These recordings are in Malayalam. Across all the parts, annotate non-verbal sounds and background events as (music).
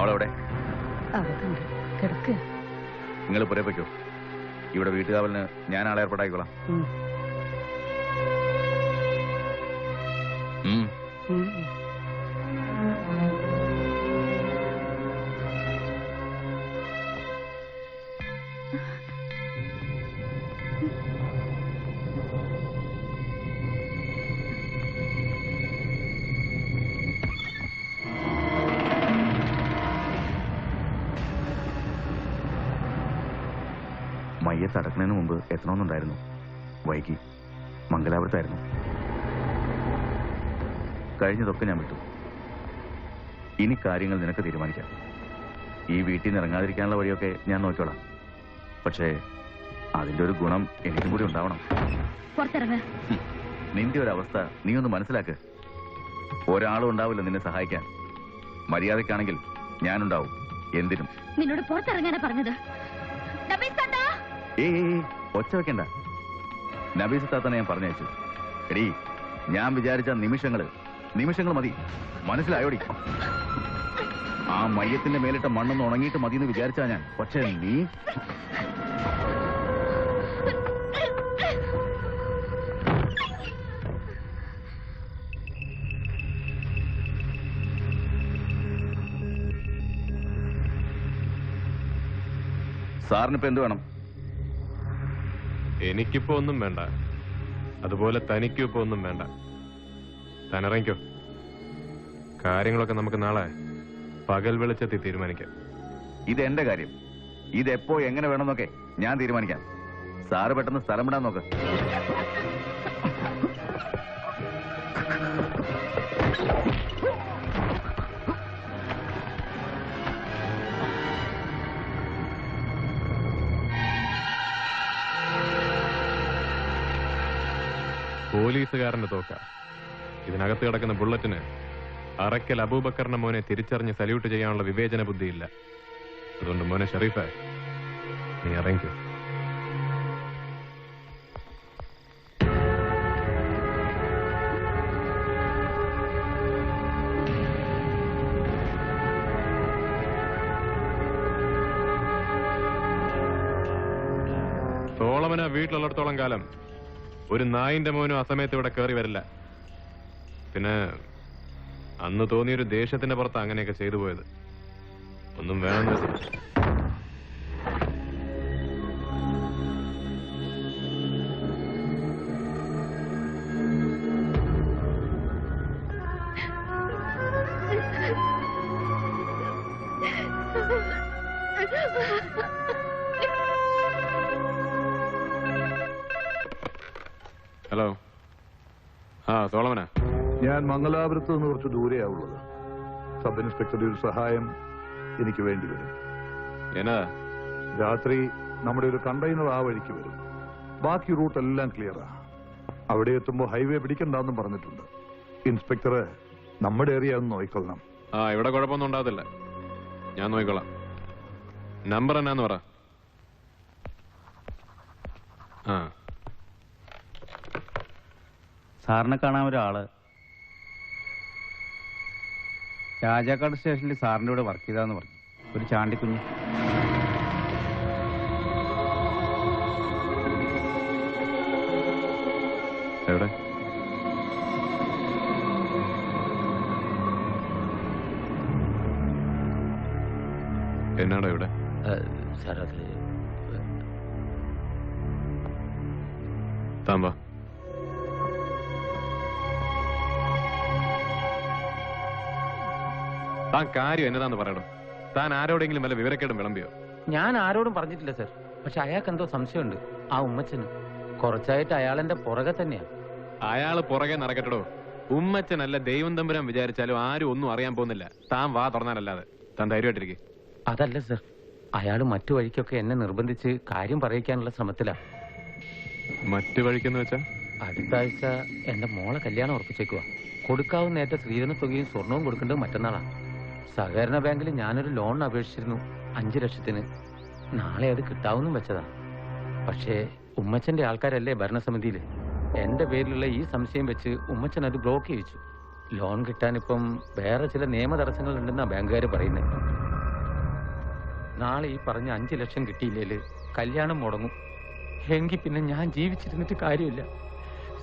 അവളെവിടെ? നിങ്ങൾ പുരപ്പിക്കോ ഇവിടെ വീട്ടുകാവലിന് ഞാൻ ആളെ ഏർപ്പാടാക്കിക്കോളാം. വൈകി. മംഗലാപുരത്തായിരുന്നു. കഴിഞ്ഞതൊക്കെ ഞാൻ വിട്ടു. ഇനി കാര്യങ്ങൾ നിനക്ക് തീരുമാനിക്കാം. ഈ വീട്ടിൽ നിന്ന് ഇറങ്ങാതിരിക്കാനുള്ള വഴിയൊക്കെ ഞാൻ നോക്കിക്കോളാം. പക്ഷേ അതിന്റെ ഒരു ഗുണം എനിക്കും കൂടി ഉണ്ടാവണം. നിന്റെ ഒരു അവസ്ഥ നീ ഒന്ന് മനസ്സിലാക്ക്. ഒരാളും ഉണ്ടാവില്ല നിന്നെ സഹായിക്കാൻ. മര്യാദക്കാണെങ്കിൽ ഞാനുണ്ടാവും. എന്തിനും. നിന്നോട് പുറത്തിറങ്ങാനാ പറഞ്ഞത്. ഒച്ച വെക്കണ്ട. നബീസ് താത്തനെ ഞാൻ പറഞ്ഞയച്ചു. എടി ഞാൻ വിചാരിച്ച നിമിഷങ്ങൾ നിമിഷങ്ങൾ മതി. മനസ്സിലായോടി? ആ മയ്യത്തിന്റെ മേലിട്ട മണ്ണൊന്ന് ഉണങ്ങിയിട്ട് മതി എന്ന് വിചാരിച്ചാ ഞാൻ. പക്ഷെ നീ സാറിനിപ്പോ എന്ത് വേണം? എനിക്കിപ്പോ ഒന്നും വേണ്ട. അതുപോലെ തനിക്കും ഇപ്പൊ ഒന്നും വേണ്ട. തനിറങ്ങിക്കോ. കാര്യങ്ങളൊക്കെ നമുക്ക് നാളെ പകൽ വെളിച്ചത്തിൽ തീരുമാനിക്കാം. ഇത് എന്റെ കാര്യം. ഇത് എപ്പോ എങ്ങനെ വേണമെന്നൊക്കെ ഞാൻ തീരുമാനിക്കാം. സാറ് പെട്ടെന്ന് സ്ഥലം വിടാൻ നോക്ക്. പോലീസുകാരന്റെ തോക്ക. ഇതിനകത്ത് കിടക്കുന്ന ബുള്ളറ്റിന് അറക്കൽ അബൂബക്കറിന്റെ മോനെ തിരിച്ചറിഞ്ഞ് സല്യൂട്ട് ചെയ്യാനുള്ള വിവേചന ബുദ്ധിയില്ല. അതുകൊണ്ട് മോനെ ഷെറീഫെ നീ ഇറങ്ങിക്കോ സോളമന വീട്ടിലുള്ളിടത്തോളം കാലം ഒരു നായിന്റെ മോനും ആ സമയത്ത് ഇവിടെ കയറി വരില്ല. പിന്നെ അന്ന് തോന്നിയൊരു ദേഷ്യത്തിന്റെ പുറത്ത് അങ്ങനെയൊക്കെ ചെയ്തു പോയത്. ഒന്നും വേണമെന്ന് വെച്ചില്ല സോളമന ഞാൻ മംഗലാപുരത്ത് നിന്ന് കുറച്ച് ദൂരെയാവുള്ളത് സബ് ഇൻസ്പെക്ടറുടെ ഒരു സഹായം എനിക്ക് വേണ്ടി വരും. എന്നാ? രാത്രി നമ്മുടെ ഒരു കണ്ടെയ്നർ ആ വഴിക്ക് വരും. ബാക്കി റൂട്ട് എല്ലാം ക്ലിയറാ. അവിടെ എത്തുമ്പോ ഹൈവേ പിടിക്കണ്ടെന്നും പറഞ്ഞിട്ടുണ്ട്. ഇൻസ്പെക്ടറെ നമ്മുടെ ഏരിയ ഒന്ന് നോക്കിക്കൊള്ളണം. ആ ഇവിടെ കുഴപ്പമൊന്നും ഉണ്ടാകത്തില്ല. ഞാൻ നോക്കിക്കൊള്ളാം നമ്പർ എന്നാന്ന് പറ. ആ. സാറിനെ കാണാൻ ഒരാൾ. രാജാക്കാട് സ്റ്റേഷനിൽ സാറിന്റെ കൂടെ വർക്ക് ചെയ്താന്ന് പറഞ്ഞു. ഒരു ചാണ്ടിക്കുഞ്ഞ്. എവിടെ? എന്നാടാ ഇവിടെ സാർ അത് താൻ വാ. താൻ കാര്യം എന്നതാന്ന് പറയണം. താൻ ആരോടെങ്കിലും വല്ല വിവരക്കേടും വിളമ്പിയോ? ഞാൻ ആരോടും പറഞ്ഞിട്ടില്ല സർ. പക്ഷെ അയാൾക്ക് എന്തോ സംശയമുണ്ട്. ആ ഉമ്മച്ചന്. കുറച്ചായിട്ട് അയാൾ എന്റെ പുറകെ തന്നെയാ. അയാൾ പുറകെ നടക്കട്ടോ ഉമ്മച്ചനല്ല ദൈവം തമ്പുരാൻ വിചാരിച്ചാലും ആരും ഒന്നും അറിയാൻ പോകുന്നില്ല. താൻ വാ തുറന്നാലല്ലാതെ. താൻ ധൈര്യമായിട്ടിരിക്കെ. അതല്ല സർ. അയാൾ മറ്റു വഴിക്കൊക്കെ എന്നെ നിർബന്ധിച്ച് കാര്യം പറയിക്കാനുള്ള ശ്രമത്തിലാ. മറ്റു വഴിക്കെന്ന് വെച്ചാ? അടുത്ത ആഴ്ച എന്റെ മോളെ കല്യാണം ഉറപ്പിച്ചേക്കുവാ. കൊടുക്കാവുന്ന ഏറ്റ സ്ത്രീധന തുകയും സ്വർണവും കൊടുക്കേണ്ടത് മറ്റന്നാളാ. സഹകരണ ബാങ്കിൽ ഞാനൊരു ലോൺ അപേക്ഷിച്ചിരുന്നു അഞ്ചു ലക്ഷത്തിന്. നാളെ അത് കിട്ടാവുന്നും വെച്ചതാ. പക്ഷേ ഉമ്മച്ചന്റെ ആൾക്കാരല്ലേ ഭരണസമിതിയിൽ എന്റെ പേരിലുള്ള ഈ സംശയം വെച്ച് ഉമ്മച്ചൻ അത് ബ്ലോക്ക് ചെയ്യിച്ചു. ലോൺ കിട്ടാനിപ്പം വേറെ ചില നിയമ തടസ്സങ്ങൾ ഉണ്ടെന്നാ ബാങ്കുകാർ പറയുന്നത് നാളെ ഈ പറഞ്ഞ അഞ്ചു ലക്ഷം കിട്ടിയില്ലേൽ കല്യാണം മുടങ്ങും. എങ്കിൽ പിന്നെ ഞാൻ ജീവിച്ചിരുന്നിട്ട് കാര്യമില്ല.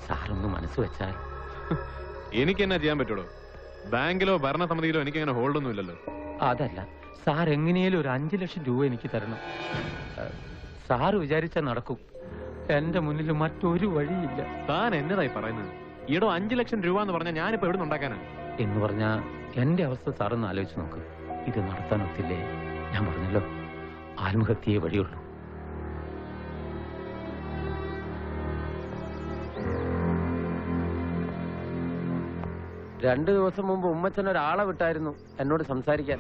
സാറൊന്ന് മനസ്സ് വെച്ചാൽ. എനിക്ക് എന്നാ ചെയ്യാൻ പറ്റുള്ളൂ? ബാങ്കിലോ ഭരണസമിതിയിലോ എനിക്ക് അങ്ങനെ ഹോൾഡ് ഒന്നും ഇല്ലല്ലോ അതല്ല സാർ എങ്ങനെയാലും ഒരു അഞ്ചു ലക്ഷം രൂപ എനിക്ക് തരണം. സാർ സാറ് വിചാരിച്ചാൽ നടക്കും. എന്റെ മുന്നിൽ മറ്റൊരു വഴിയില്ല. താൻ എന്നതായി പറയുന്നത്? ഈടോ അഞ്ചു ലക്ഷം രൂപ എന്ന് പറഞ്ഞാൽ ഞാനിപ്പോ എവിടെ ഉണ്ടാക്കാനാ? എന്ന് പറഞ്ഞാ എന്റെ അവസ്ഥ സാറൊന്ന് ആലോചിച്ച് നോക്ക്. ഇത് നടത്താൻ ഒത്തില്ലേ? ഞാൻ പറഞ്ഞല്ലോ ആത്മഹത്യയെ വഴിയുള്ളൂ. രണ്ടു ദിവസം മുമ്പ് ഉമ്മച്ചൻ ഒരാളെ വിട്ടായിരുന്നു എന്നോട് സംസാരിക്കാൻ.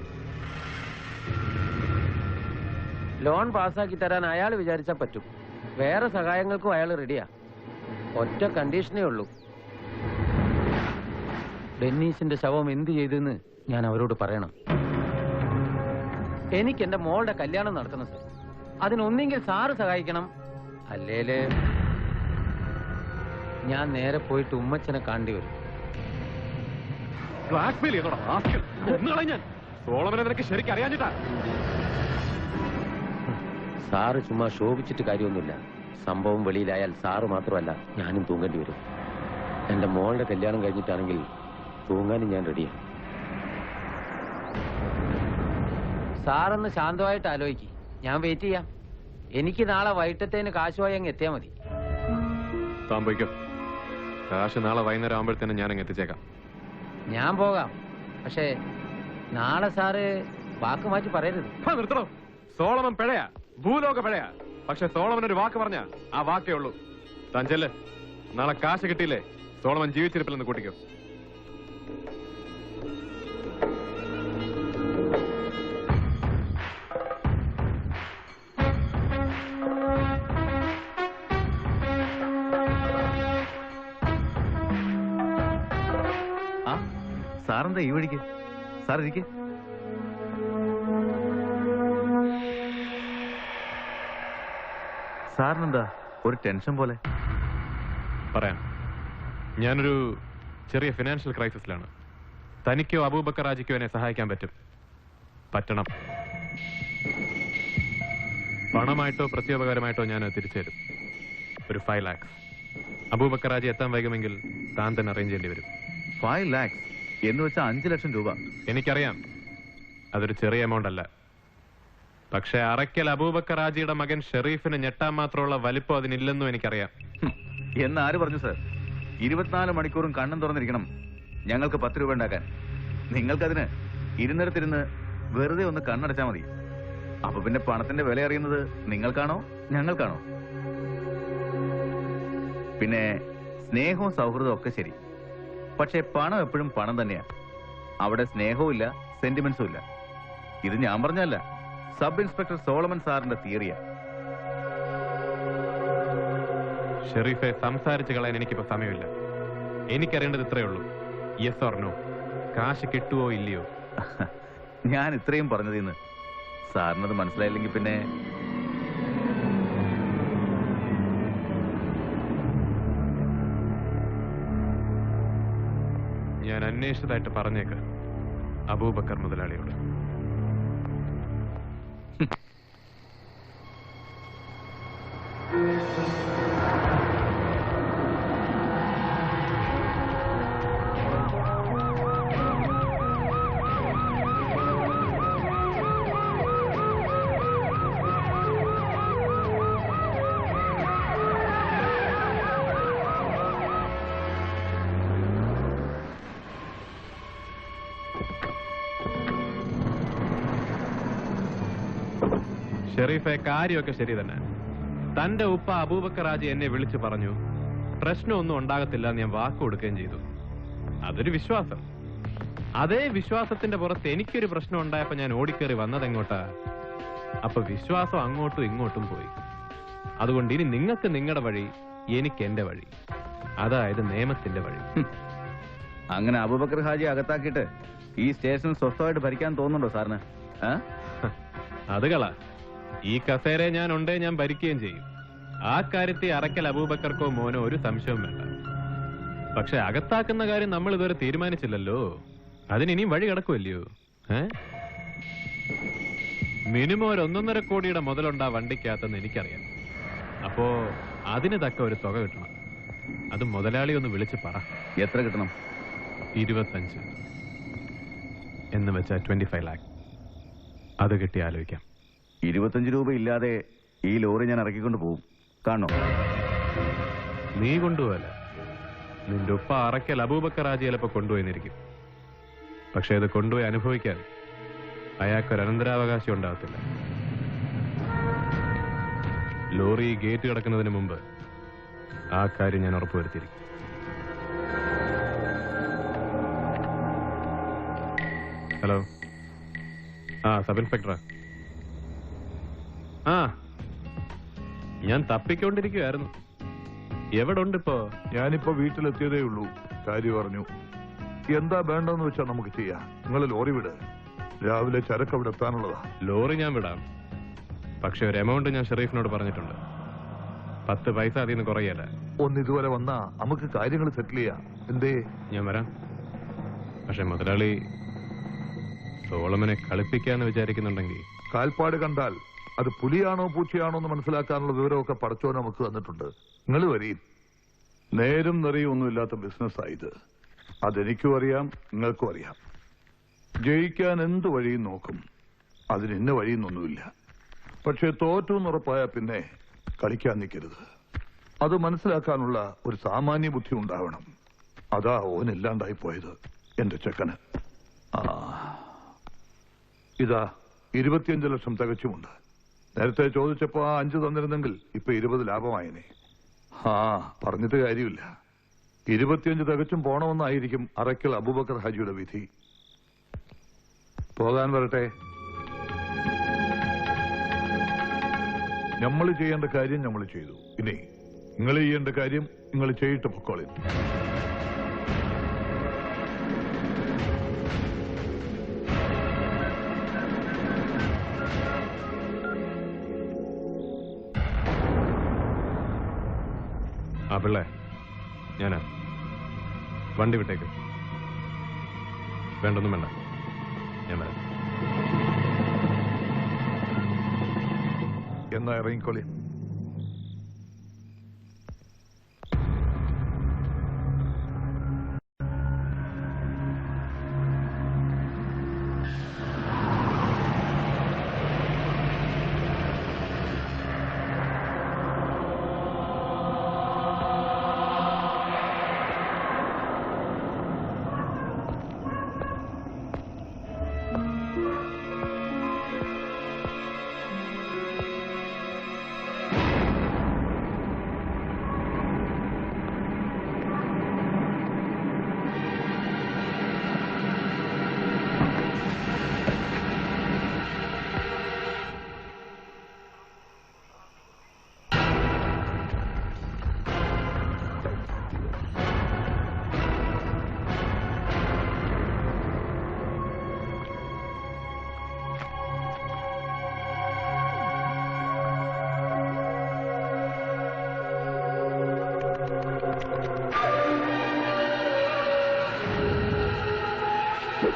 ലോൺ പാസ്സാക്കി തരാൻ അയാൾ വിചാരിച്ചാൽ പറ്റും. വേറെ സഹായങ്ങൾക്കും അയാൾ റെഡിയാ ഒറ്റ കണ്ടീഷനേ ഉള്ളൂ. ഡെന്നീസിന്റെ ശവം എന്ത് ചെയ്തെന്ന് ഞാൻ അവരോട് പറയണം. എനിക്ക് എന്റെ മോളുടെ കല്യാണം നടത്തണം സർ അതിനൊന്നെങ്കിൽ സാറ് സഹായിക്കണം. അല്ലേൽ? ഞാൻ നേരെ പോയിട്ട് ഉമ്മച്ചനെ കാണേണ്ടി വരും. ബ്ലാക്ക്മെയിൽ ചെയ്തോടാ. കൊന്നുകളെ ഞാൻ. സോളമനെ നിനക്ക് ശരിക്കും അറിയാഞ്ഞിട്ടാ. സാറ് ചുമ്മാ ശോഭിച്ചിട്ട് കാര്യമൊന്നുമില്ല. സംഭവം വെളിയിലായാൽ സാറ് മാത്രമല്ല ഞാനും തൂങ്ങേണ്ടി വരും. എന്റെ മോളുടെ കല്യാണം കഴിഞ്ഞിട്ടാണെങ്കിൽ തൂങ്ങാനും ഞാൻ റെഡിയാണ് സാറൊന്ന് ശാന്തമായിട്ട് ആലോചിക്ക്. ഞാൻ വെയിറ്റ് ചെയ്യാം. എനിക്ക് നാളെ വൈകിട്ടത്തേന് കാശുമായി അങ്ങ് എത്തിയാൽ മതി. താൻ പോയിക്കോ. കാശ് നാളെ വൈകുന്നേരം ആകുമ്പോഴത്തേനും ഞാൻ അങ്ങ് എത്തിച്ചേക്കാം. ഞാൻ പോകാം. പക്ഷേ നാളെ സാറ് വാക്ക് മാറ്റി പറയരുത്. നിർത്തണം? സോളമൻ പിഴയാ. ഭൂലോക പിഴയാ. പക്ഷെ സോളമൻ ഒരു വാക്ക് പറഞ്ഞ ആ വാക്കേ ഉള്ളൂ. താൻ ചെല്ല് നാളെ കാശ് കിട്ടിയില്ലേ? സോളമൻ ജീവിച്ചിരിപ്പില്ലെന്ന് കൂട്ടിക്കോ. സാറെന്താ ഈ വഴിക്ക്? സാർ ഇരിക്കെ. സാറിനെന്താ? ഒരു ടെൻഷൻ പോലെ. പറയാം. ഞാനൊരു ചെറിയ ഫിനാൻഷ്യൽ ക്രൈസിസിലാണ്. തനിക്കോ അബൂബക്കർ രാജിക്കോ എന്നെ സഹായിക്കാൻ പറ്റും. പറ്റണം. പണമായിട്ടോ പ്രത്യോപകാരമായിട്ടോ ഞാൻ തിരിച്ചുതരും തിരിച്ചു തരും. ഒരു ഫൈവ് ലാക്സ് അബൂബക്കർ രാജി എത്താൻ വൈകുമെങ്കിൽ താൻ തന്നെ അറേഞ്ച് ചെയ്യേണ്ടി വരും. ഫൈവ് ലാക്സ് എന്ന് വെച്ചാൽ അഞ്ച് ലക്ഷം രൂപ. എനിക്കറിയാം. അതൊരു ചെറിയ എമൗണ്ട് അല്ല. പക്ഷെ അറയ്ക്കൽ അബൂബക്കർ രാജിയുടെ മകൻ ഷെറീഫിന് ഞെട്ടാൻ മാത്രമുള്ള വലിപ്പം അതിനില്ലെന്നും എനിക്കറിയാം. എന്ന് ആര് പറഞ്ഞു സർ? ഇരുപത്തിനാല് മണിക്കൂറും കണ്ണും തുറന്നിരിക്കണം. ഞങ്ങൾക്ക് പത്ത് രൂപ ഉണ്ടാക്കാൻ. നിങ്ങൾക്കതിന് ഇരുന്നിടത്തിരുന്ന് വെറുതെ ഒന്ന് കണ്ണടച്ചാൽ മതി. അപ്പൊ പിന്നെ പണത്തിന്റെ വില അറിയുന്നത് നിങ്ങൾക്കാണോ? ഞങ്ങൾക്കാണോ? പിന്നെ സ്നേഹവും സൗഹൃദവും ഒക്കെ ശരി. പക്ഷെ പണം എപ്പോഴും പണം തന്നെയാ. അവിടെ സ്നേഹവും ഇല്ല സെന്റിമെന്റ്സും ഇല്ല. ഇത് ഞാൻ പറഞ്ഞല്ല. സബ് ഇൻസ്പെക്ടർ സോളമൻ സാറിന്റെ തിയറിയാ ഷെറീഫെ സംസാരിച്ചു കളയാൻ എനിക്കിപ്പോ സമയമില്ല. എനിക്കറിയേണ്ടത് ഇത്രയേ ഉള്ളൂ. യെസ് ഓർ നോ കാശ് കിട്ടുവോ ഇല്ലയോ? (laughs) ഞാൻ ഇത്രയും പറഞ്ഞതിന്ന് സാറിനത് മനസ്സിലായില്ലെങ്കിൽ പിന്നെ അന്വേഷിച്ചതായിട്ട് പറഞ്ഞേക്ക്. അബൂബക്കർ മുതലാളിയോട്. ഷെറീഫെ കാര്യമൊക്കെ ശരി തന്നെ. തന്റെ ഉപ്പ അബൂബക്കർ രാജ എന്നെ വിളിച്ചു പറഞ്ഞു പ്രശ്നമൊന്നും ഉണ്ടാകത്തില്ല എന്ന് ഞാൻ വാക്ക് കൊടുക്കുകയും ചെയ്തു. അതൊരു വിശ്വാസം. അതേ വിശ്വാസത്തിന്റെ പുറത്ത് എനിക്കൊരു പ്രശ്നം ഉണ്ടായപ്പോ ഞാൻ ഓടിക്കേറി വന്നത് എങ്ങോട്ടാ? അപ്പൊ വിശ്വാസം അങ്ങോട്ടും ഇങ്ങോട്ടും പോയി. അതുകൊണ്ട് ഇനി നിങ്ങൾക്ക് നിങ്ങളുടെ വഴി എനിക്ക് എന്റെ വഴി. അതായത് നിയമത്തിന്റെ വഴി. അങ്ങനെ അബൂബക്കർ ഹാജി അകത്താക്കിയിട്ട് ഈ സ്റ്റേഷൻ സ്വസ്ഥമായിട്ട് ഭരിക്കാൻ തോന്നുന്നുണ്ടോ സാറിന്? ആ? ഈ കസേര ഞാൻ ഉണ്ടേ ഞാൻ ഭരിക്കുകയും ചെയ്യും. ആ കാര്യത്തെ അറക്കൽ അബൂബക്കർക്കോ മോനോ ഒരു സംശയവും വേണ്ട. പക്ഷെ അകത്താക്കുന്ന കാര്യം നമ്മൾ ഇതുവരെ തീരുമാനിച്ചില്ലല്ലോ. അതിന് ഇനിയും വഴി കിടക്കുമല്ലയോ? ഏ? മിനിമം ഒരു ഒന്നൊന്നര കോടിയുടെ മുതലുണ്ടാ വണ്ടിക്കകത്തെന്ന് എനിക്കറിയാം. അപ്പോ അതിന് തക്ക ഒരു തുക കിട്ടണം. അത് മുതലാളി ഒന്ന് വിളിച്ച് പറ. എത്ര കിട്ടണം? ഇരുപത്തഞ്ച്. എന്ന് വെച്ചാൽ ട്വന്റി ഫൈവ് ലാക്ക് അത് കിട്ടി ആലോചിക്കാം. ഇരുപത്തഞ്ച് രൂപ ഇല്ലാതെ ഈ ലോറി ഞാൻ ഇറക്കിക്കൊണ്ട് പോകും കാണോ നീ കൊണ്ടുപോകല. നിന്റെ ഉപ്പ അറക്കൽ അബൂബക്കർ ഹാജി ചിലപ്പോ കൊണ്ടുപോയിരിക്കും പക്ഷെ അത് കൊണ്ടുപോയി അനുഭവിക്കാൻ അയാൾക്കൊരു അനന്തരാവകാശം ഉണ്ടാകത്തില്ല. ലോറി ഗേറ്റ് കിടക്കുന്നതിന് മുമ്പ് ആ കാര്യം ഞാൻ ഉറപ്പുവരുത്തിയിരിക്കും. ഹലോ. ആ സബ് ഇൻസ്പെക്ടറാ. ആ. ഞാൻ തപ്പിക്കൊണ്ടിരിക്കുവായിരുന്നു. എവിടെ ഉണ്ടിപ്പോ ഞാനിപ്പോ വീട്ടിലെത്തിയതേ ഉള്ളൂ കാര്യം പറഞ്ഞു എന്താ വേണ്ടെന്ന് വെച്ചാ നമുക്ക് ചെയ്യാം. നിങ്ങൾ ലോറി വിട്. രാവിലെ ചരക്ക് അവിടെ എത്താനുള്ളതാ. ലോറി ഞാൻ വിടാം. പക്ഷെ ഒരു എമൗണ്ട് ഞാൻ ഷെറീഫിനോട് പറഞ്ഞിട്ടുണ്ട്. പത്ത് പൈസ അതിൽ നിന്ന് കുറയല്ല. ഒന്ന് ഇതുവരെ വന്നാ നമുക്ക് കാര്യങ്ങൾ സെറ്റിൽ ചെയ്യാം. എന്തേ? ഞാൻ വരാം. പക്ഷെ മുതലാളി സോളമനെ കളിപ്പിക്കാന്ന് വിചാരിക്കുന്നുണ്ടെങ്കിൽ കാൽപ്പാട് കണ്ടാൽ അത് പുലിയാണോ പൂച്ചയാണോ എന്ന് മനസ്സിലാക്കാനുള്ള വിവരമൊക്കെ പടച്ചോ നമുക്ക് വന്നിട്ടുണ്ട് നിങ്ങൾ വരീം. നേരും നിറയും ഒന്നുമില്ലാത്ത ബിസിനസ്സായത് അതെനിക്കും അറിയാം നിങ്ങൾക്കും അറിയാം. ജയിക്കാൻ എന്ത് വഴിയും നോക്കും. അതിന് ഇന്ന വഴിയെന്നൊന്നുമില്ല. പക്ഷെ തോറ്റു എന്നുറപ്പായ പിന്നെ കളിക്കാൻ നിൽക്കരുത്. അത് മനസ്സിലാക്കാനുള്ള ഒരു സാമാന്യ ബുദ്ധി ഉണ്ടാവണം. അതാ ഓനില്ലാണ്ടായി പോയത് എന്റെ ചെക്കന്. ഇതാ ഇരുപത്തിയഞ്ച് ലക്ഷം തികച്ചുമുണ്ട്. നേരത്തെ ചോദിച്ചപ്പോ ആ അഞ്ച് തന്നിരുന്നെങ്കിൽ ഇപ്പൊ ഇരുപത് ലാഭമായനെ. ആ. പറഞ്ഞിട്ട് കാര്യമില്ല. ഇരുപത്തിയഞ്ച് തികച്ചും പോണമെന്നായിരിക്കും അറയ്ക്കൽ അബൂബക്കർ ഹാജിയുടെ വിധി. പോകാൻ വരട്ടെ. നമ്മൾ ചെയ്യേണ്ട കാര്യം നമ്മൾ ചെയ്തു. ഇനി നിങ്ങൾ ചെയ്യേണ്ട കാര്യം നിങ്ങൾ ചെയ്തിട്ട് പൊക്കോളി ആ പിള്ളേ. ഞാനാ. വണ്ടി വിട്ടേക്ക്. വേണ്ടൊന്നും വേണ്ട. ഞാൻ വരാം. എന്നാ ഇറങ്ങിക്കോളി.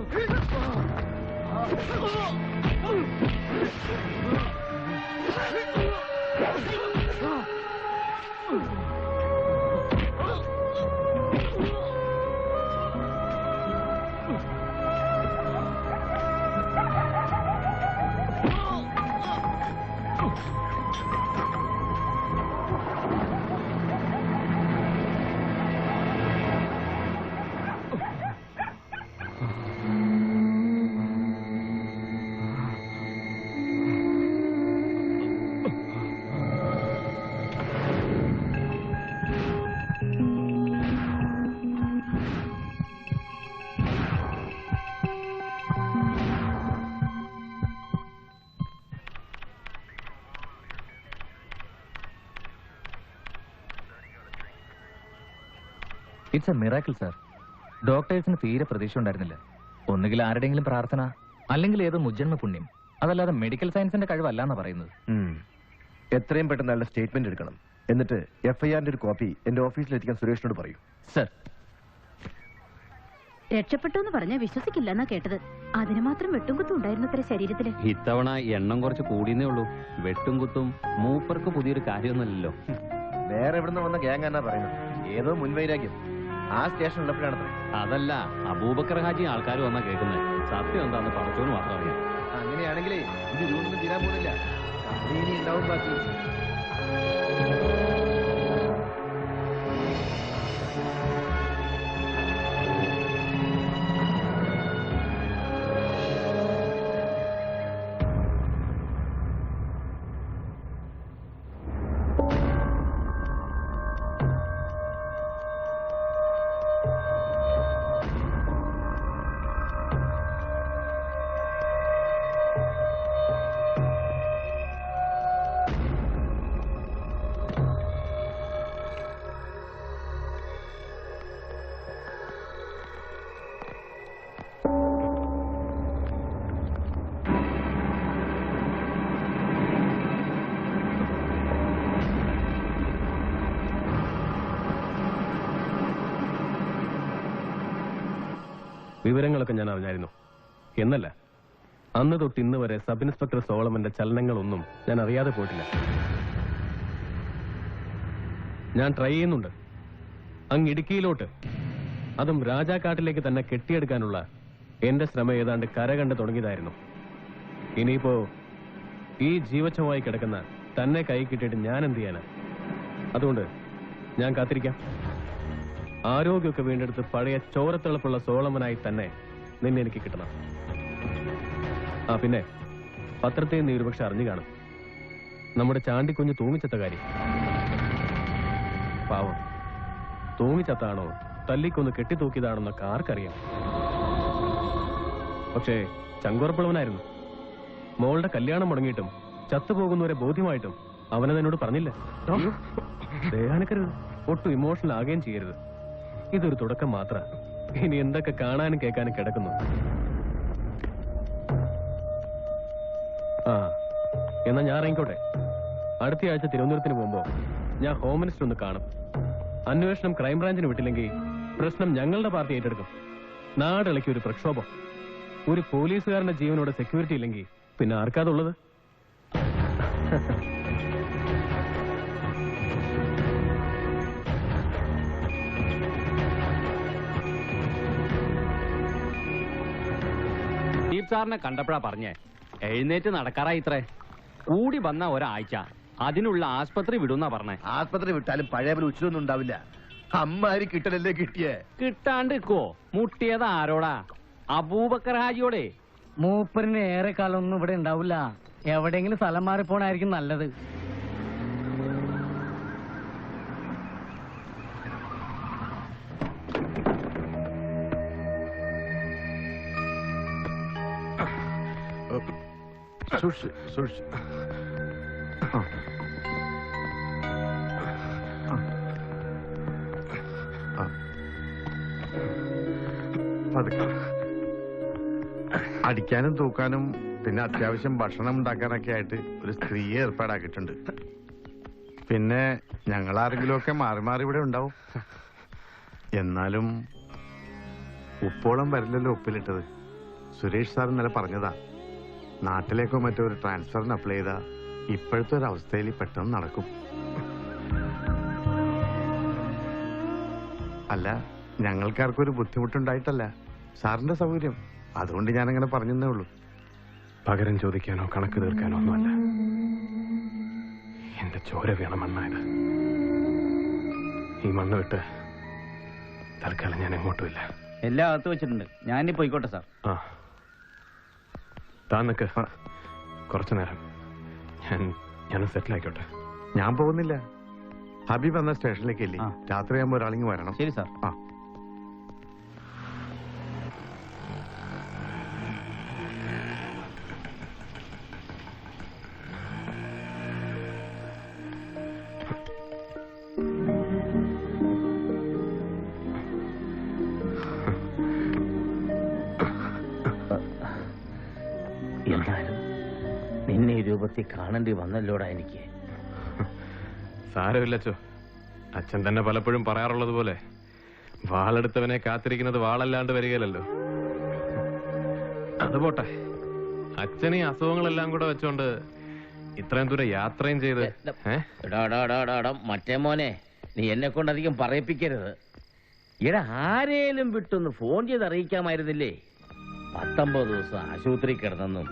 啊啊啊啊啊 ഇറ്റ്സ് എ മിറാക്കിൾ സാർ ഡോക്ടേഴ്സിന് തീരെ പ്രതീക്ഷ ഉണ്ടായിരുന്നില്ല ഒന്നുകിൽ ആരുടെയെങ്കിലും പ്രാർത്ഥന അല്ലെങ്കിൽ ഏതോ മുജ്ജന്മ പുണ്യം. അതല്ലാതെ മെഡിക്കൽ സയൻസിന്റെ കഴിവല്ല എന്നാ പറയുന്നത്. എത്രയും പെട്ടെന്ന് അയാളുടെ സ്റ്റേറ്റ്മെന്റ് എടുക്കണം. എന്നിട്ട് എഫ്ഐആറിന്റെ ഐ ആറിന്റെ ഒരു കോപ്പി എന്റെ ഓഫീസിൽ എത്തിക്കാൻ സുരേഷിനോട് പറയൂ. സർ രക്ഷപ്പെട്ടു എന്ന് പറഞ്ഞാൽ വിശ്വസിക്കില്ല എന്നാ കേട്ടത്. അതിന് മാത്രം വെട്ടും കുത്തും ഉണ്ടായിരുന്നു അത്ര ശരീരത്തിൽ. ഇത്തവണ എണ്ണം കുറച്ച് കൂടിയെന്നേ ഉള്ളൂ. വെട്ടും കുത്തും മൂപ്പർക്ക് പുതിയൊരു കാര്യമൊന്നുമല്ലല്ലോ. വേറെ എവിടെ നിന്ന് വന്ന ഗ്യാങ് എന്നാ പറയുന്നത്. ഏതോ മുൻവൈരാഗ്യം. ആ സ്റ്റേഷൻ ഉള്ളപ്പോഴാണ് അതല്ല അബൂബക്കർ ഹാജി ആൾക്കാർ വന്നാ കേൾക്കുന്നത് സത്യം എന്താന്ന് പറച്ചോന്ന് മാത്രം അറിയാം. അങ്ങനെയാണെങ്കിലേ ഇത് ഇതുകൊണ്ടൊന്നും തീരാൻ പോകുന്നില്ല. ഉണ്ടാവും ബാക്കി. വിവരങ്ങളൊക്കെ ഞാൻ അറിഞ്ഞായിരുന്നു. എന്നല്ല അന്ന് തൊട്ട് ഇന്ന് വരെ സബ് ഇൻസ്പെക്ടർ സോളമന്റെ ചലനങ്ങളൊന്നും ഞാൻ അറിയാതെ പോയിട്ടില്ല. ഞാൻ ട്രൈ ചെയ്യുന്നുണ്ട്. അങ്ങ് ഇടുക്കിയിലോട്ട് അതും രാജാക്കാട്ടിലേക്ക് തന്നെ കെട്ടിയെടുക്കാനുള്ള എന്റെ ശ്രമം ഏതാണ്ട് കരകണ്ട് തുടങ്ങിയതായിരുന്നു. ഇനിയിപ്പോ ഈ ജീവച്ഛമായി കിടക്കുന്ന തന്നെ കൈ കിട്ടിയിട്ട് ഞാൻ എന്ത് ചെയ്യാനാ? അതുകൊണ്ട് ഞാൻ കാത്തിരിക്കാം. ആരോഗ്യമൊക്കെ വീണ്ടെടുത്ത് പഴയ ചോരത്തിളപ്പുള്ള സോളമനായി തന്നെ നിന്നെ എനിക്ക് കിട്ടണം ആ പിന്നെ പത്രത്തെ നീ ഒരുപക്ഷെ അറിഞ്ഞു കാണും നമ്മുടെ ചാണ്ടിക്കുഞ്ഞ് തൂങ്ങിച്ചത്ത കാര്യം പാവം തൂങ്ങിച്ചത്താണോ തല്ലിക്കൊന്ന് കെട്ടിത്തൂക്കിയതാണെന്നൊക്കെ ആർക്കറിയാം പക്ഷേ ചങ്കുറപ്പുള്ളവനായിരുന്നു മോളുടെ കല്യാണം മുടങ്ങിയിട്ടും ചത്തുപോകുന്നവരെ ബോധ്യമായിട്ടും അവനത് എന്നോട് പറഞ്ഞില്ല ദേഹാനക്കരുത് ഒട്ടും ഇമോഷണൽ ആകുകയും ചെയ്യരുത് ഇതൊരു തുടക്കം മാത്ര. ഇനി എന്തൊക്കെ കാണാനും കേൾക്കാനും കിടക്കുന്നു? ആ എന്നാ ഞാൻ ഇറങ്ങിക്കോട്ടെ. അടുത്ത ആഴ്ച തിരുവനന്തപുരത്തിന് പോകുമ്പോ ഞാൻ ഹോം മിനിസ്റ്റർ ഒന്ന് കാണും. അന്വേഷണം ക്രൈംബ്രാഞ്ചിന് വിട്ടില്ലെങ്കിൽ പ്രശ്നം ഞങ്ങളുടെ പാർട്ടി ഏറ്റെടുക്കും. നാടിളക്കി ഒരു പ്രക്ഷോഭം. ഒരു പോലീസുകാരന്റെ ജീവനോട് സെക്യൂരിറ്റി ഇല്ലെങ്കിൽ പിന്നെ ആർക്കാതുള്ളത് (laughs) സാറിനെ കണ്ടപ്പോഴാ പറഞ്ഞേ. എഴുന്നേറ്റ് നടക്കാറായി ഇത്രേ. കൂടി വന്ന ഒരാഴ്ച. അതിനുള്ള ആസ്പത്രി വിടുന്നാ പറഞ്ഞേ. ആസ്പത്രി വിട്ടാലും പഴയ പോലെ ഉച്ചിലൊന്നും ഉണ്ടാവില്ല. അമ്മാരി കിട്ടലല്ലേ കിട്ടിയേ? കിട്ടാണ്ട് ഇക്കോ മുട്ടിയത് ആരോടാ? അബൂബക്കർ ഹാജിയോടെ? മൂപ്പരിന് ഏറെ കാലമൊന്നും ഇവിടെ ഉണ്ടാവില്ല. എവിടെയെങ്കിലും സ്ഥലം മാറിപ്പോണായിരിക്കും നല്ലത്. സൂക്ഷിച്ച് സൂക്ഷിച്ച്. അടിക്കാനും തൂക്കാനും പിന്നെ അത്യാവശ്യം ഭക്ഷണം ഉണ്ടാക്കാനൊക്കെ ആയിട്ട് ഒരു സ്ത്രീയെ ഏർപ്പാടാക്കിയിട്ടുണ്ട്. പിന്നെ ഞങ്ങൾ ആരെങ്കിലുമൊക്കെ മാറി മാറി ഇവിടെ ഉണ്ടാവും. എന്നാലും ഉപ്പോളം വരില്ലല്ലോ ഉപ്പിലിട്ടത്. സുരേഷ് സാർ ഇന്നലെ പറഞ്ഞതാ. നാട്ടിലേക്കോ മറ്റോ ഒരു ട്രാൻസ്ഫറിന് അപ്ലൈ ചെയ്താ ഇപ്പോഴത്തെ ഒരു അവസ്ഥയിൽ പെട്ടെന്ന് നടക്കും. അല്ല ഞങ്ങൾക്കാർക്കും ഒരു ബുദ്ധിമുട്ടുണ്ടായിട്ടല്ല. സാറിന്റെ സൗകര്യം. അതുകൊണ്ട് ഞാനങ്ങനെ പറഞ്ഞതേ ഉള്ളൂ. പകരം ചോദിക്കാനോ കണക്ക് തീർക്കാനോ ഒന്നുമല്ല. എന്റെ ചോര വീണ മണ്ണായത്. ഈ മണ്ണ് വിട്ട് തൽക്കാലം ഞാൻ എങ്ങോട്ടുമില്ല എല്ലാം അകത്ത് വെച്ചിട്ടുണ്ട്. ഞാൻ ഇനി പോയിക്കോട്ടെ സാർ. ആ. താൻ നിക്ക് കുറച്ചു നേരം. ഞാൻ ഞാൻ സെറ്റിൽ ആയിക്കോട്ടെ. ഞാൻ പോകുന്നില്ല. ഹബീബ് എന്ന സ്റ്റേഷനിലേക്ക് ഇല്ലേ ആ. രാത്രിയാകുമ്പോൾ ഒരാളിങ്ങ് വരണം. ശരി സാർ. ആ. സാരമില്ലച്ചോ. അച്ഛൻ തന്നെ പലപ്പോഴും പറയാറുള്ളത് പോലെ വാളെടുത്തവനെ കാത്തിരിക്കുന്നത് വാളല്ലാണ്ട് വരികയില്ലല്ലോ. അത് പോട്ടെ. അച്ഛൻ ഈ അസുഖങ്ങളെല്ലാം കൂടെ വെച്ചോണ്ട് ഇത്രയും ദൂരം യാത്രയും ചെയ്ത് മറ്റേ മോനെ നീ എന്നെ കൊണ്ട് അധികം പറയിപ്പിക്കരുത്. ഇവിടെ ആരേലും വിട്ടൊന്ന് ഫോൺ ചെയ്ത് അറിയിക്കാമായിരുന്നില്ലേ? പത്തൊമ്പത് ദിവസം ആശുപത്രി കിടന്നെന്നും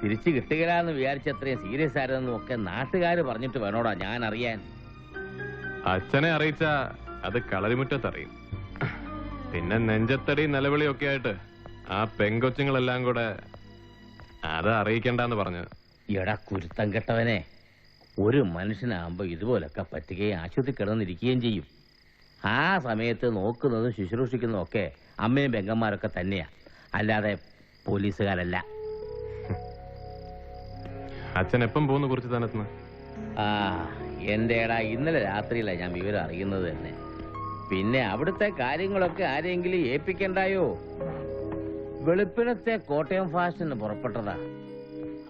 തിരിച്ചു കിട്ടുകയില്ലാന്ന് വിചാരിച്ചത്രയും സീരിയസ് ആയിരുന്നെന്നും ഒക്കെ നാട്ടുകാർ പറഞ്ഞിട്ട് വേണോടാ ഞാൻ അറിയാൻ അച്ഛനെ അറിയിച്ച അത് കളരിമുറ്റത്തറിയും. പിന്നെ നെഞ്ചത്തടി നിലവിളിയൊക്കെ ആയിട്ട് ആ പെങ്കൊച്ചുങ്ങളെല്ലാം കൂടെ അത് അറിയിക്കണ്ടെന്ന് പറഞ്ഞു. എടാ കുരുത്തം കെട്ടവനെ. ഒരു മനുഷ്യനാകുമ്പോ ഇതുപോലൊക്കെ പറ്റുകയും ആശുപത്രി കിടന്നിരിക്കുകയും ചെയ്യും. ആ സമയത്ത് നോക്കുന്നതും ശുശ്രൂഷിക്കുന്നതും ഒക്കെ അമ്മയും പെങ്ങന്മാരൊക്കെ തന്നെയാ. അല്ലാതെ പോലീസുകാരല്ല. അച്ഛൻ എപ്പം പോകുന്ന കുറിച്ച് തനത്തുനിന്ന് ആ എന്റെ എടാ ഇന്നലെ രാത്രിയിലാണ് ഞാൻ വിവരം അറിയുന്നത് തന്നെ. പിന്നെ അവിടുത്തെ കാര്യങ്ങളൊക്കെ ആരെങ്കിലും ഏൽപ്പിക്കണ്ടായോ? വെളുപ്പിനത്തെ കോട്ടയം ഫാഷന് പുറപ്പെട്ടതാ.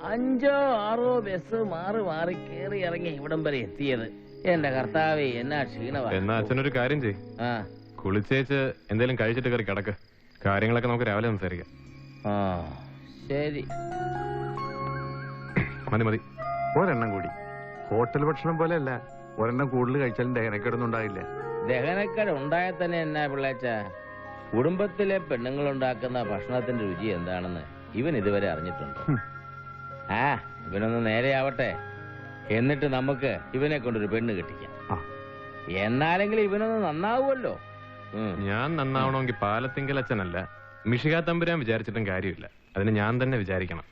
അഞ്ചോ ആറോ ബസ് മാറി മാറി കയറി ഇറങ്ങി ഇവിടം വരെ എത്തിയത്. എന്റെ കർത്താവേ എന്നാ ക്ഷീണവാ. എന്നാ അച്ഛനൊരു കാര്യം ചെയ് ആ. കുളിച്ചേച്ച് എന്തെങ്കിലും കഴിച്ചിട്ട് കയറി കിടക്ക്. കാര്യങ്ങളൊക്കെ നമുക്ക് രാവിലെ സംസാരിക്കാം. ആ ശരി. മതി മതി. ഒരെണ്ണം കൂടി. ഹോട്ടൽ ഭക്ഷണം പോലെയല്ല. ഒരെണ്ണം കൂടുതൽ കഴിച്ചാലും ദഹനക്കേടൊന്നും ഉണ്ടായില്ല ദഹനക്കേട് ഉണ്ടായാൽ തന്നെ എന്നാ പിള്ളേച്ച? കുടുംബത്തിലെ പെണ്ണുങ്ങൾ ഉണ്ടാക്കുന്ന ഭക്ഷണത്തിന്റെ രുചി എന്താണെന്ന് ഇവൻ ഇതുവരെ അറിഞ്ഞിട്ടുണ്ട്? ആ ഇവനൊന്ന് നേരെയാവട്ടെ. എന്നിട്ട് നമുക്ക് ഇവനെ കൊണ്ടൊരു പെണ്ണ് കെട്ടിക്കാം. ആ. എന്നാലെങ്കിലും ഇവനൊന്ന് നന്നാവുമല്ലോ. ഞാൻ നന്നാവണമെങ്കിൽ പാലത്തിങ്കൽ അച്ഛനല്ല മിഷികാ തമ്പുരാൻ വിചാരിച്ചിട്ടും കാര്യമില്ല. അതിന് ഞാൻ തന്നെ വിചാരിക്കണം.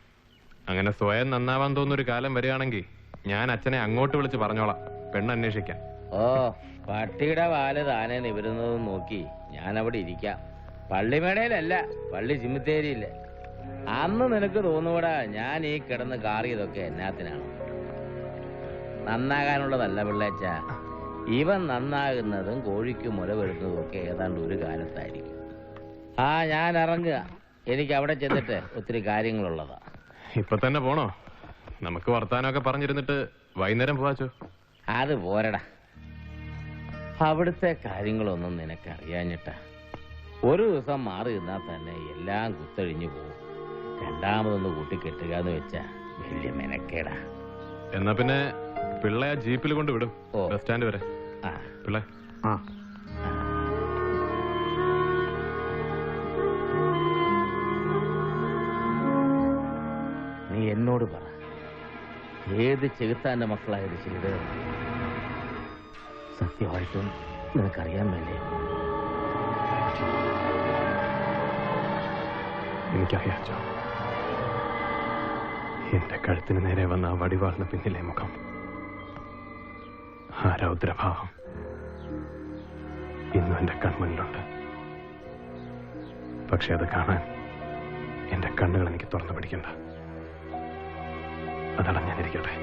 അങ്ങനെ സ്വയം നന്നാവാൻ തോന്നുന്ന ഒരു കാലം വരികയാണെങ്കിൽ ഞാൻ അച്ഛനെ അങ്ങോട്ട് വിളിച്ച് പറഞ്ഞോളാം. പെണ്ണ് അന്വേഷിക്കാൻ ഓ പട്ടിയുടെ വാൽ താനെ നിവരുന്നതും നോക്കി ഞാൻ അവിടെ ഇരിക്കാം. പള്ളിമേടയിലല്ല പള്ളി ചിമ്മിത്തേരിയില്ല അന്ന് നിനക്ക് തോന്നൂടാ ഞാൻ ഈ കിടന്ന് കാറിയതൊക്കെ എന്നാത്തിനാണ്. നന്നാകാനുള്ളതല്ല പിള്ളേച്ച. ഇവൻ നന്നാകുന്നതും കോഴിക്ക് മുല വരുന്നതും ഒക്കെ ഏതാണ്ട് ഒരു കാലത്തായിരിക്കും. ആ ഞാൻ ഇറങ്ങുക. എനിക്ക് അവിടെ ചെന്നിട്ട് ഒത്തിരി കാര്യങ്ങളുള്ളതാ. ഇപ്പൊ തന്നെ പോണോ? നമുക്ക് വർത്താനമൊക്കെ പറഞ്ഞിരുന്നിട്ട് വൈകുന്നേരം പോവാച്ചോ? അത് പോരടാ. അവിടുത്തെ കാര്യങ്ങളൊന്നും നിനക്കറിയാഞ്ഞിട്ടാ. ഒരു ദിവസം മാറി നിന്നാൽ തന്നെ എല്ലാം കുത്തഴിഞ്ഞു പോകും രണ്ടാമതൊന്ന് കൂട്ടിക്കെട്ടുക എന്ന് വെച്ചാ വലിയ മെനക്കേടാ. എന്നാ പിന്നെ പിള്ളയെ ജീപ്പിൽ കൊണ്ട് വിടും. ഓ. ബസ് സ്റ്റാൻഡ് വരെ. ആ. പിള്ളേ. ആ. നീ എന്നോട് പറ. ഏത് ചെകുത്താന്റെ മക്കളായത് ചെയ്ത് സത്യമായിട്ടും നിനക്കറിയാൻ വേണ്ടേ എനിക്കറിയാം ജോ. എന്റെ കഴുത്തിന് നേരെ വന്ന ആ വടിവാളിന് പിന്നിലെ മുഖം. ആ രൗദ്രഭാവം ഇന്നും എന്റെ കൺമുന്നിലുണ്ട്. പക്ഷെ അത് കാണാൻ എന്റെ കണ്ണുകൾ എനിക്ക് തുറന്നു പിടിക്കണ്ട. അതടഞ്ഞാനിരിക്കട്ടെ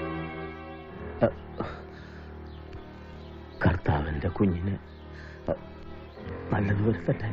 കർത്താവിന്റെ കുഞ്ഞിന് നല്ലതുപോലെ വരുത്തട്ടെ